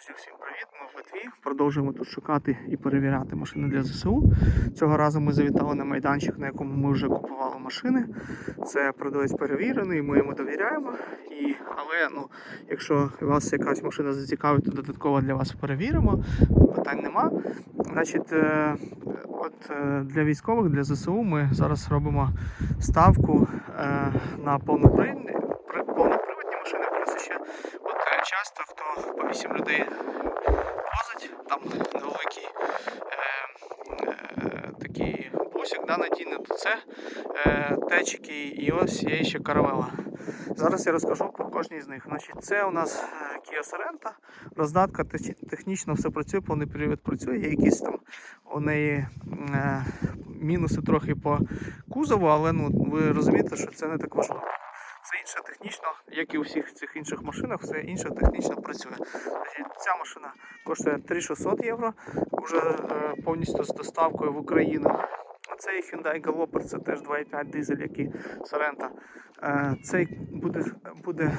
Друзі, всім привіт! Ми в Литві. Продовжуємо тут шукати і перевіряти машини для ЗСУ. Цього разу ми завітали на майданчик, на якому ми вже купували машини. Це продавець перевірений, ми йому довіряємо. І, але ну, якщо вас якась машина зацікавить, то додатково для вас перевіримо. Питань нема. Значить, е, от е, для військових, для ЗСУ ми зараз робимо ставку е, на повнопривідні, при- повнопривідні машини, плюс ще часто хто 8 людей возить, там невеликий е, е, такий бусик да, надійний, то це е, течики і ось є ще каравела. Зараз я розкажу про кожній з них. Значить, це у нас е, Kia Sorento, роздатка технічно все працює, повний привід працює, є якісь там у неї е, мінуси трохи по кузову, але ну, ви розумієте, що це не так важливо. Інше технічно, як і у всіх цих інших машинах, все інше технічно працює. Ця машина коштує 3600 євро, вже е, повністю з доставкою в Україну. Цей Hyundai Galloper, це теж 2,5 дизель, як і Sorento. Е, Цей буде, буде,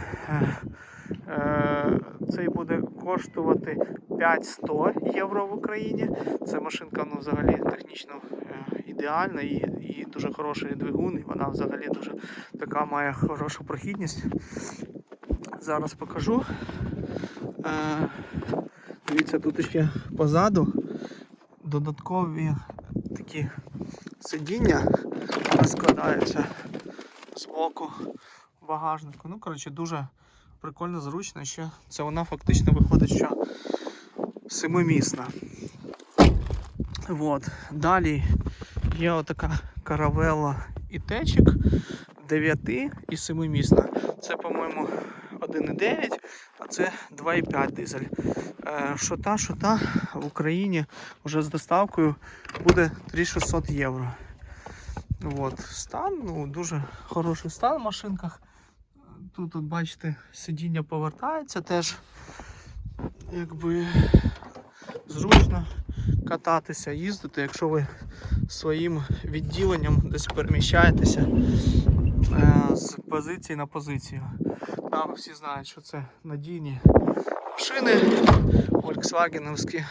е, цей буде коштувати 5100 євро в Україні. Це машинка ну, взагалі технічно ідеальна і, і дуже хороший двигун, і вона взагалі дуже така має хорошу прохідність. Зараз покажу. Е, дивіться, тут ще позаду додаткові такі сидіння розкладаються з боку багажнику. Ну, коротше, дуже прикольно, зручно. Ще це вона фактично виходить, що семимісна. Вот. Далі є отака каравела і течик 9 і 7-місна. Це, по-моєму, 1,9, а це 2,5 дизель. Е, Що та, що та в Україні вже з доставкою буде 3600 євро. От. Стан, ну, дуже хороший стан в машинках. Тут, от, бачите, сидіння повертається теж. Якби зручно кататися, їздити, якщо ви своїм відділенням десь переміщаєтеся е, з позиції на позицію. Там всі знають, що це надійні машини, Volkswagenівські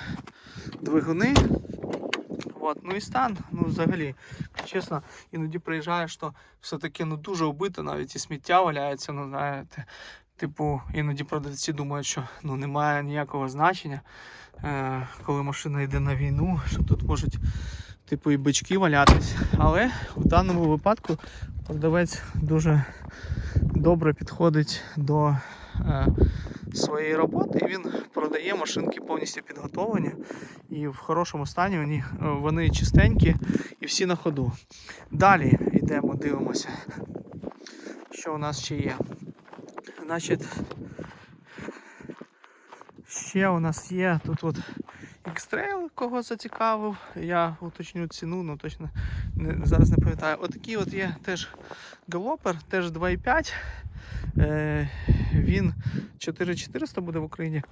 двигуни. От, ну і стан, ну взагалі, чесно, іноді приїжджаєш, то все-таки ну, дуже убито, навіть і сміття валяється, ну знаєте. Типу, іноді продавці думають, що ну, немає ніякого значення, е, коли машина йде на війну, що тут можуть типу, і бички валятись. Але в даному випадку продавець дуже добре підходить до е, своєї роботи і він продає машинки повністю підготовлені і в хорошому стані вони, е, вони чистенькі і всі на ходу. Далі йдемо, дивимося, що у нас ще є. Значить, ще у нас є тут от X-Trail, кого зацікавив. Я уточню ціну, ну точно не, зараз не пам'ятаю. Отакий от є теж Galloper, теж 2,5. Е, він 4400 буде в Україні.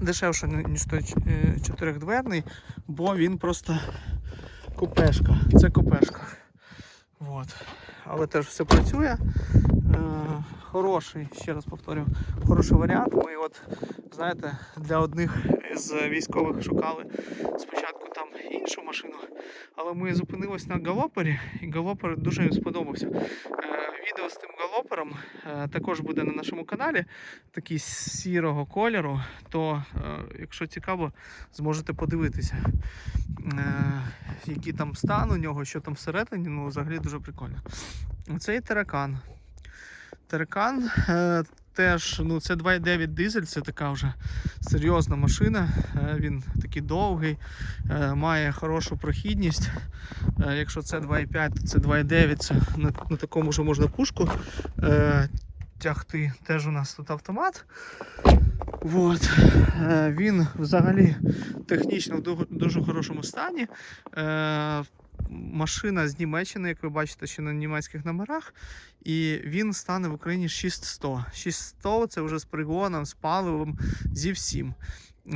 Дешевше, ніж той е, чотирьохдверний, бо він просто купешка. Це купешка. Вот. Але теж все працює. Е, хороший, ще раз повторю, хороший варіант. Ми от, знаєте, для одних з військових шукали спочатку там іншу машину, але ми зупинились на галопері, і галопер дуже їм сподобався. Е, відео з тим галопером е, також буде на нашому каналі, такий сірого кольору, то е, якщо цікаво, зможете подивитися, який там стан у нього, що там всередині, ну взагалі дуже прикольно. Цей таракан. Таракан е, теж ну, це 2,9 дизель, це така вже серйозна машина. Е, він такий довгий, е, має хорошу прохідність. Якщо це 2,5, то це 2,9, це на, на такому ж можна пушку тягти. Теж у нас тут автомат. Вот. Е, він взагалі технічно в дуже хорошому стані. Машина з Німеччини, як ви бачите, ще на німецьких номерах. І він стане в Україні 6100. 6100 це вже з пригоном, з паливом, зі всім.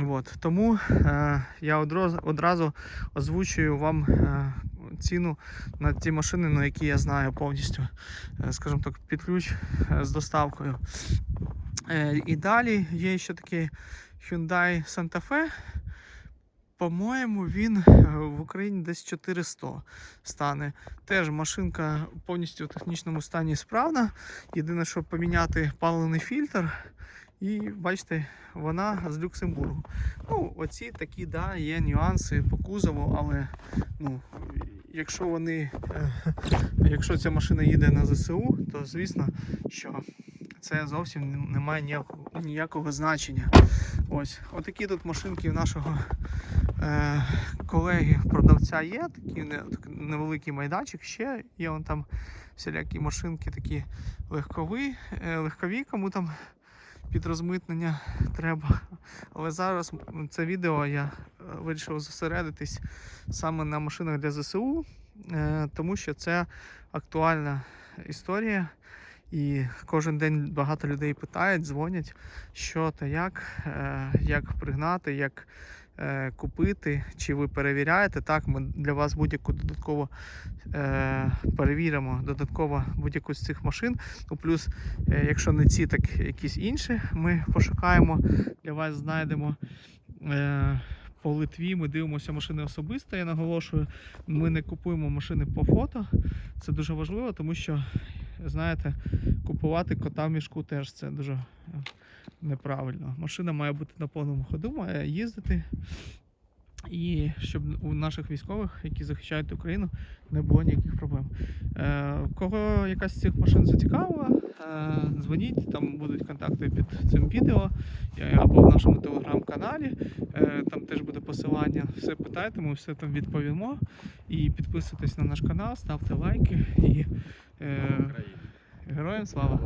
От. Тому е, я одразу, одразу озвучую вам е, ціну на ті машини, на які я знаю повністю, е, скажімо так, під ключ е, з доставкою. Е, і далі є ще такий Hyundai Santa Fe. По-моєму, він е, в Україні десь 400 стане. Теж машинка повністю в технічному стані справна. Єдине, що поміняти паливний фільтр. І бачите, вона з Люксембургу. Ну, оці такі, да, є нюанси по кузову, але ну, якщо вони, е, якщо ця машина їде на ЗСУ, то звісно, що це зовсім не має ніякого, ніякого значення. Ось, отакі тут машинки в нашого е, колеги продавця є. Такий невеликий майданчик. Ще є вон там всілякі машинки такі легкові, е, легкові, кому там під розмитнення треба. Але зараз це відео я е, вирішив зосередитись саме на машинах для ЗСУ, тому що це актуальна історія. І кожен день багато людей питають, дзвонять, що та як, як пригнати, як купити, чи ви перевіряєте. Так, ми для вас будь-яку додатково е, перевіримо, додатково будь-яку з цих машин. Ну, плюс, е, якщо не ці, так якісь інші, ми пошукаємо, для вас знайдемо. Е, по Литві ми дивимося машини особисто. Я наголошую, ми не купуємо машини по фото. Це дуже важливо, тому що, знаєте, купувати кота в мішку теж це дуже е, неправильно. Машина має бути на повному ходу, має їздити. І щоб у наших військових, які захищають Україну, не було ніяких проблем. Е, кого якась з цих машин зацікавила, дзвоніть, там будуть контакти під цим відео е, або в нашому телеграм-каналі. Е, там теж буде посилання. Все питайте, ми все там відповімо. І підписуйтесь на наш канал, ставте лайки і е, героям слава!